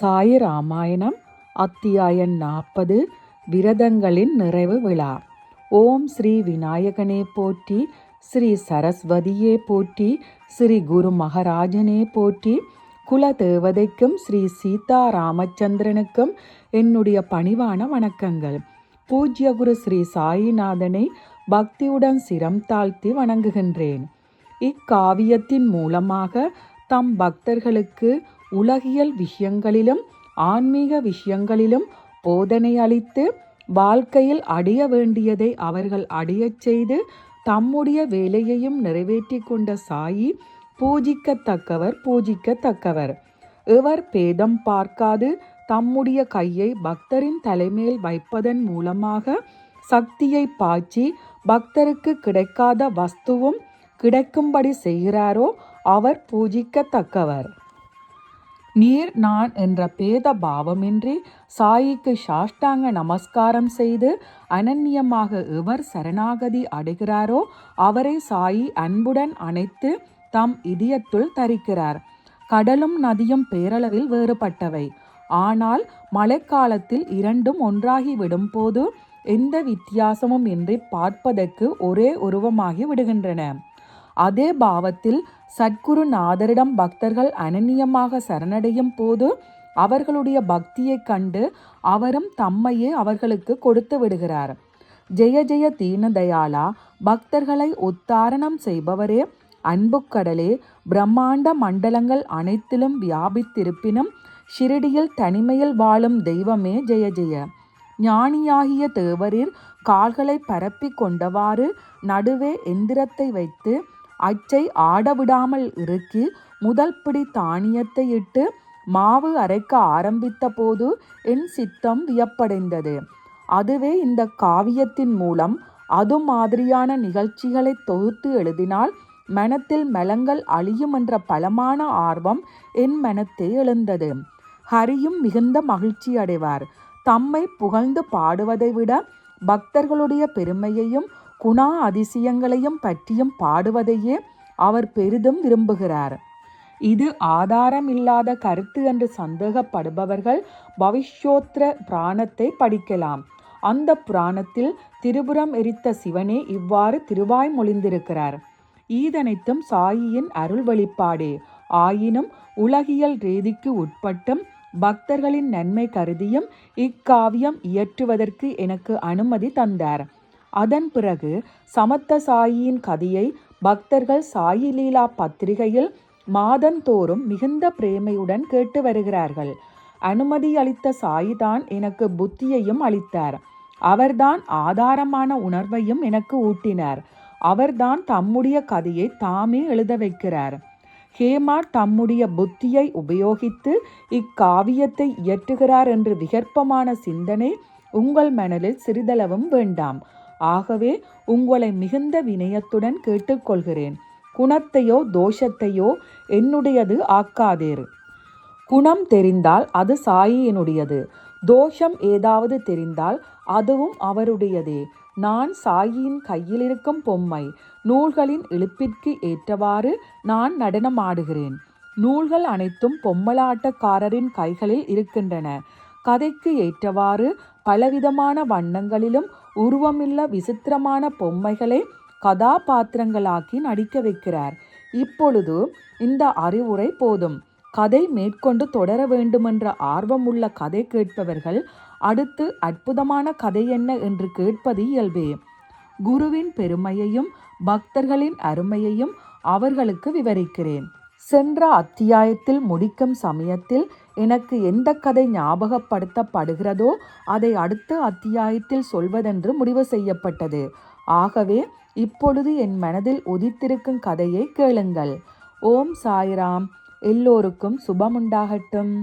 சாயி ராமாயணம் அத்தியாயம் நாற்பது விரதங்களின் நிறைவு விழா. ஓம் ஸ்ரீ விநாயகனே போற்றி ஸ்ரீ சரஸ்வதியே போற்றி ஸ்ரீ குரு மகராஜனே போற்றி குல தேவதைக்கும் ஸ்ரீ சீதா ராமச்சந்திரனுக்கும் என்னுடைய பணிவான வணக்கங்கள். பூஜ்ய குரு ஸ்ரீ சாயிநாதனை பக்தியுடன் சிரம் தாழ்த்தி வணங்குகின்றேன். இக்காவியத்தின் மூலமாக தம் பக்தர்களுக்கு உலகியல் விஷயங்களிலும் ஆன்மீக விஷயங்களிலும் போதனை அளித்து வாழ்க்கையில் அடைய வேண்டியதை அவர்கள் அடையச் செய்து தம்முடைய வேலையையும் நிறைவேற்றி கொண்ட சாயி பூஜிக்கத்தக்கவர் பூஜிக்கத்தக்கவர். இவர் பேதம் பார்க்காது தம்முடைய கையை பக்தரின் தலைமேல் வைப்பதன் மூலமாக சக்தியை பாய்ச்சி பக்தருக்கு கிடைக்காத வஸ்துவும் கிடைக்கும்படி செய்கிறாரோ அவர் பூஜிக்கத்தக்கவர். நீர் நான் என்ற பேத பாவமின்றி சாயிக்கு சாஷ்டாங்க நமஸ்காரம் செய்து அனன்யமாக எவர் சரணாகதி அடைகிறாரோ அவரை சாயி அன்புடன் அணைத்து தம் இதயத்துள் தரிக்கிறார். கடலும் நதியும் பேரளவில் வேறுபட்டவை. ஆனால் மழைக்காலத்தில் இரண்டும் ஒன்றாகி விடும்போது எந்த வித்தியாசமும் இன்றி பார்ப்பதற்கு ஒரே உருவமாகி விடுகின்றன. அதே பாவத்தில் சத்குருநாதரிடம் பக்தர்கள் அனநியமாக சரணடையும் போது அவர்களுடைய பக்தியைக் கண்டு அவரும் தம்மையே அவர்களுக்கு கொடுத்து விடுகிறார். ஜெய ஜெய தீனதயாளா பக்தர்களை உத்தாரணம் செய்பவரே அன்புக்கடலே பிரம்மாண்ட மண்டலங்கள் அனைத்திலும் வியாபித்திருப்பினும் ஷிரடியில் தனிமையில் வாழும் தெய்வமே ஜெய ஜெய. ஞானியாகிய தேவரில் கால்களை பரப்பி கொண்டவாறு நடுவே எந்திரத்தை வைத்து அச்சை ஆடவிடாமல் இறுக்கி முதல் பிடி தானியத்தை இட்டு மாவு அரைக்க ஆரம்பித்த போது என் சித்தம் வியப்படைந்தது. அதுவே இந்த காவியத்தின் மூலம் அது மாதிரியான நிகழ்ச்சிகளை தொகுத்து எழுதினால் மனத்தில் மெலங்கள் அழியும் என்ற பலமான ஆர்வம் என் மனத்தை எழுந்தது. ஹரியும் மிகுந்த மகிழ்ச்சி அடைவார் தம்மை புகழ்ந்து பாடுவதை விட பக்தர்களுடைய பெருமையையும் குணா அதிசயங்களையும் பற்றியும் பாடுவதையே அவர் பெரிதும் விரும்புகிறார். இது ஆதாரம் இல்லாத கருத்து என்று சந்தேகப்படுபவர்கள் பவிஷ்யோத்திர புராணத்தை படிக்கலாம். அந்த புராணத்தில் திருபுரம் எரித்த சிவனே இவ்வாறு திருவாய் மொழிந்திருக்கிறார். ஈதனைத்தும் சாயியின் அருள் வெளிப்பாடே. ஆயினும் உலகியல் ரீதிக்கு உட்பட்டும் பக்தர்களின் நன்மை கருதியும் இக்காவியம் இயற்றுவதற்கு எனக்கு அனுமதி தந்தார். அதன் பிறகு சமத்த சாயியின் கதையை பக்தர்கள் சாயி லீலா பத்திரிகையில் மாதந்தோறும் மிகுந்த பிரேமையுடன் கேட்டு வருகிறார்கள். அனுமதி அளித்த சாயிதான் எனக்கு புத்தியையும் அளித்தார். அவர்தான் ஆதாரமான உணர்வையும் எனக்கு ஊட்டினார். அவர்தான் தம்முடைய கதையை தாமே எழுத வைக்கிறார். ஹேமார் தம்முடைய புத்தியை உபயோகித்து இக்காவியத்தை இயற்றுகிறார் என்று விகற்பமான சிந்தனை உங்கள் மனதில் சிறிதளவும் வேண்டாம். ஆகவே உங்களை மிகுந்த வினயத்துடன் கேட்டுக்கொள்கிறேன். குணத்தையோ தோஷத்தையோ என்னுடையது ஆக்காதேர். குணம் தெரிந்தால் அது சாயியினுடையது. தோஷம் ஏதாவது தெரிந்தால் அதுவும் அவருடையதே. நான் சாயியின் கையில் இருக்கும் பொம்மை நூல்களின் இழுப்பிற்கு ஏற்றவாறு நான் நடனமாடுகிறேன். நூல்கள் அனைத்தும் பொம்மலாட்டக்காரரின் கைகளில் இருக்கின்றன. கதைக்கு ஏற்றவாறு பலவிதமான வண்ணங்களிலும் உருவமில்ல விசித்திரமான பொம்மைகளை கதாபாத்திரங்களாக்கி நடிக்க வைக்கிறார். இப்பொழுது இந்த அறிவுரை போதும். கதை மேற்கொண்டு தொடர வேண்டுமென்ற ஆர்வமுள்ள கதை கேட்பவர்கள் அடுத்து அற்புதமான கதை என்ன என்று கேட்பது இயல்பே. குருவின் பெருமையையும் பக்தர்களின் அருமையையும் அவர்களுக்கு விவரிக்கிறேன். சென்ற அத்தியாயத்தில் முடிக்கும் சமயத்தில் எனக்கு எந்த கதை ஞாபகப்படுத்தப்படுகிறதோ அதை அடுத்த அத்தியாயத்தில் சொல்வதென்று முடிவு செய்யப்பட்டது. ஆகவே இப்பொழுது என் மனதில் உதித்திருக்கும் கதையை கேளுங்கள். ஓம் சாய்ராம். எல்லோருக்கும் சுபமுண்டாகட்டும்.